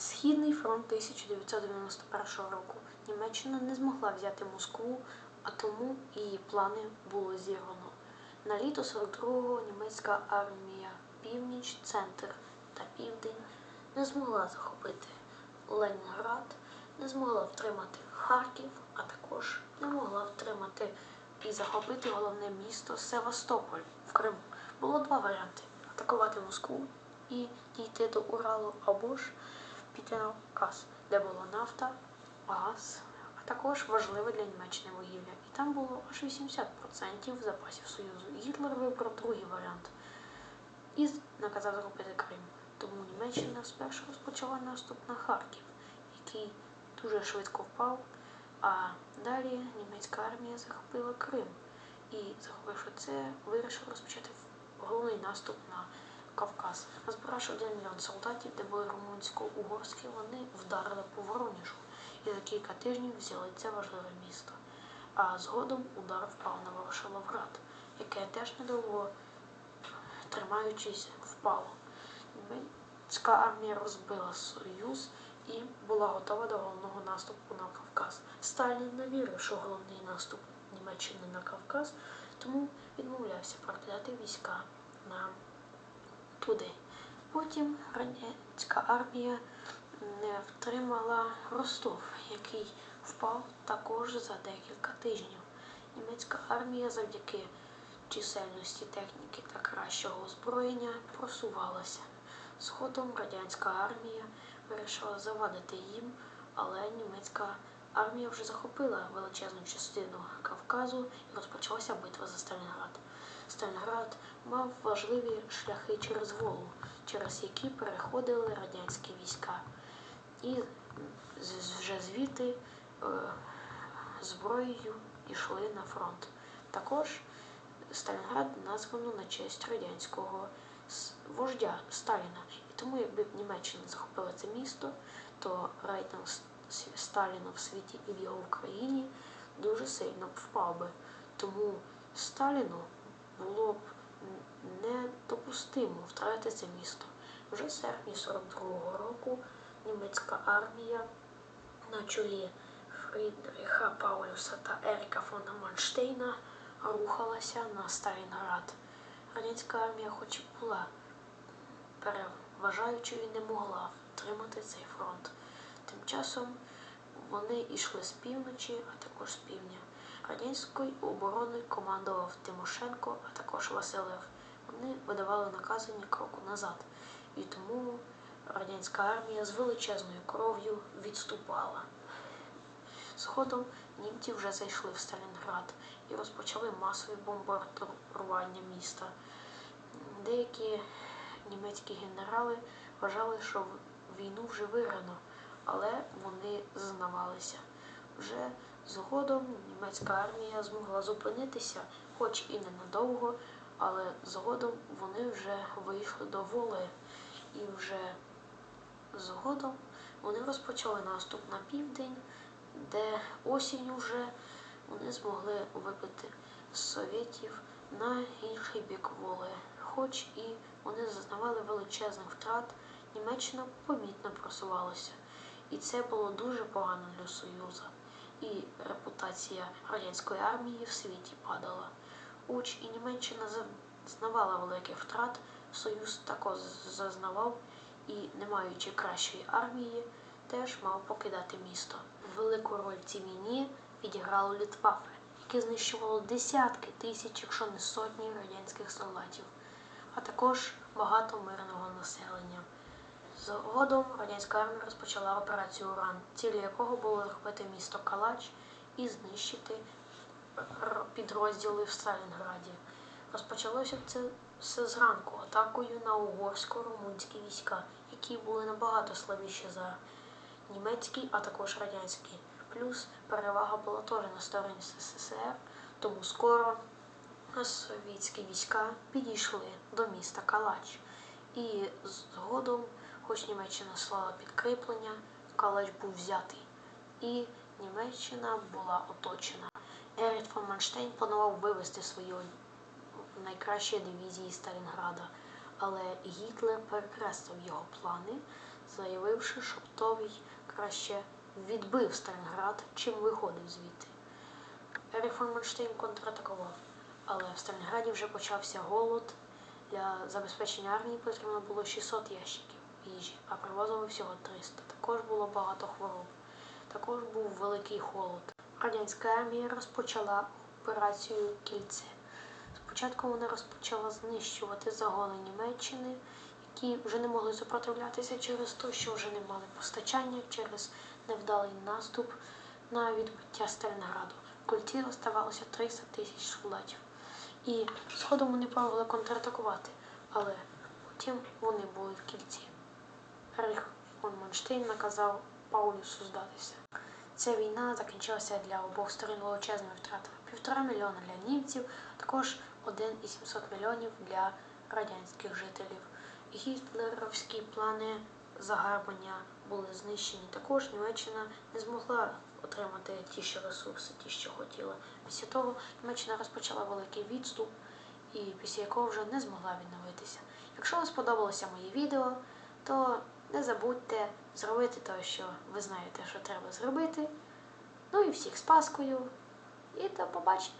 Східний фронт 1991 року. Німеччина не змогла взяти Москву, а тому її плани було зірвано. На літо 42-го німецька армія Північ, Центр та Південь не змогла захопити Ленінград, не змогла втримати Харків, а також не могла втримати і захопити головне місто Севастополь в Криму. Було два варіанти: атакувати Москву і дійти до Уралу або ж на де була нафта, газ, а також важливе для Німеччини вугілля. І там було аж 80% запасів Союзу. Гітлер вибрав другий варіант і наказав захопити Крим. Тому Німеччина спершу розпочала наступ на Харків, який дуже швидко впав. А далі німецька армія захопила Крим. І захопивши це, вирішила розпочати головний наступ на Кавказ. Назбиравши один мільйон солдатів, де були румунсько-угорські, вони вдарили по Вороніжу і за кілька тижнів взяли це важливе місто. А згодом удар впав на Ворошиловград, яке теж недовго тримаючись впало. Німецька армія розбила Союз і була готова до головного наступу на Кавказ. Сталін не вірив, що головний наступ Німеччини на Кавказ, тому відмовлявся передати війська на туди. Потім радянська армія не втримала Ростов, який впав також за декілька тижнів. Німецька армія завдяки чисельності техніки та кращого озброєння просувалася. Згодом радянська армія вирішила завадити їм, але німецька армія вже захопила величезну частину Кавказу і розпочалася битва за Сталінград. Сталінград мав важливі шляхи через Волгу, через які переходили радянські війська. І вже звідти е, зброєю йшли на фронт. Також Сталінград названо на честь радянського вождя Сталіна. І тому, якби Німеччина захопила це місто, то рейтинг Сталіна в світі і в його Україні дуже сильно впав би. Тому Сталіну було б недопустимо втратити це місто. Вже в серпні 42-го року німецька армія на чолі Фрідріха Паулюса та Еріка фон Манштейна рухалася на Сталінград. Радянська армія, хоч і була переважаючою, не могла втримати цей фронт. Тим часом вони йшли з півночі, а також з півдня. Радянською обороною командував Тимошенко, а також Василев. Вони видавали накази кроку назад. І тому радянська армія з величезною кров'ю відступала. Згодом німці вже зайшли в Сталінград і розпочали масові бомбардування міста. Деякі німецькі генерали вважали, що війну вже виграно, але вони знавалися. Вже згодом німецька армія змогла зупинитися, хоч і ненадовго, але згодом вони вже вийшли до воли і вже згодом вони розпочали наступ на південь, де осінь вже вони змогли вибити совєтів на інший бік воли. Хоч і вони зазнавали величезних втрат, Німеччина помітно просувалася. І це було дуже погано для Союзу. І репутація радянської армії в світі падала. Хоч і Німеччина зазнавала великих втрат, Союз також зазнавав і, не маючи кращої армії, теж мав покидати місто. Велику роль в цій війні відіграло Лютваффе, яке знищувало десятки тисяч, якщо не сотні радянських солдатів, а також багато мирного населення. Згодом радянська армія розпочала операцію Уран, цілі якого було захопити місто Калач і знищити підрозділи в Сталінграді. Розпочалося це все зранку атакою на угорсько-румунські війська, які були набагато слабіші за німецькі, а також радянські. Плюс перевага була теж на стороні СССР, тому скоро совєтські війська підійшли до міста Калач. І згодом, хоч Німеччина слала підкріплення, Калач був взятий. І Німеччина була оточена. Еріт фон Манштейн планував вивести свої найкращі дивізії Сталінграда, але Гітлер перекреслив його плани, заявивши, що той краще відбив Сталінград, чим виходив звідти. Еріх фон Манштейн контратакував, але в Сталінграді вже почався голод. Для забезпечення армії потрібно було 600 ящиків їжі, а привозили всього 300. Також було багато хвороб. Також був великий холод. Радянська армія розпочала операцію Кільце. Спочатку вона розпочала знищувати загони Німеччини, які вже не могли супротивлятися через те, що вже не мали постачання через невдалий наступ на відбиття Сталінграду. Культі оставалося 300 тисяч солдатів. І згодом вони пробували контратакувати, але потім вони були в кільці. Еріх фон Манштейн наказав Паулюсу здатися. Ця війна закінчилася для обох сторон величезними втратами. Півтора мільйона для німців, також 1,700 мільйонів для радянських жителів. Гітлерівські плани загарбання були знищені. Також Німеччина не змогла отримати ті ще ресурси, ті, що хотіла. Після того Німеччина розпочала великий відступ, і після якого вже не змогла відновитися. Якщо вам сподобалося моє відео, то не забудьте зробити те, що ви знаєте, що треба зробити. Ну і всіх з Паскою. І до побачення!